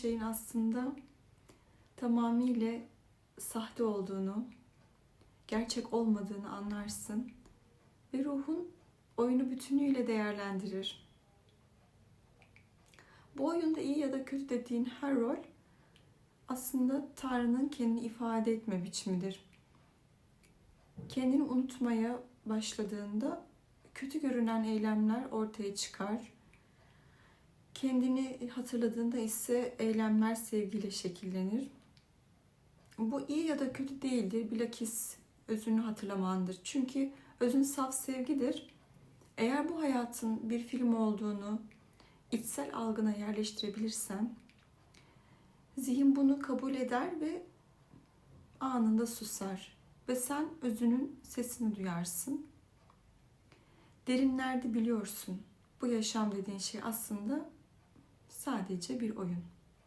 şeyin aslında tamamıyla sahte olduğunu, gerçek olmadığını anlarsın ve ruhun oyunu bütünüyle değerlendirir. Bu oyunda iyi ya da kötü dediğin her rol aslında Tanrı'nın kendini ifade etme biçimidir. Kendini unutmaya başladığında kötü görünen eylemler ortaya çıkar. Kendini hatırladığında ise eylemler sevgiyle şekillenir. Bu iyi ya da kötü değildir. Bilakis özünü hatırlamandır. Çünkü özün saf sevgidir. Eğer bu hayatın bir film olduğunu içsel algına yerleştirebilirsen zihin bunu kabul eder ve anında susar ve sen özünün sesini duyarsın. Derinlerde biliyorsun bu yaşam dediğin şey aslında sadece bir oyun.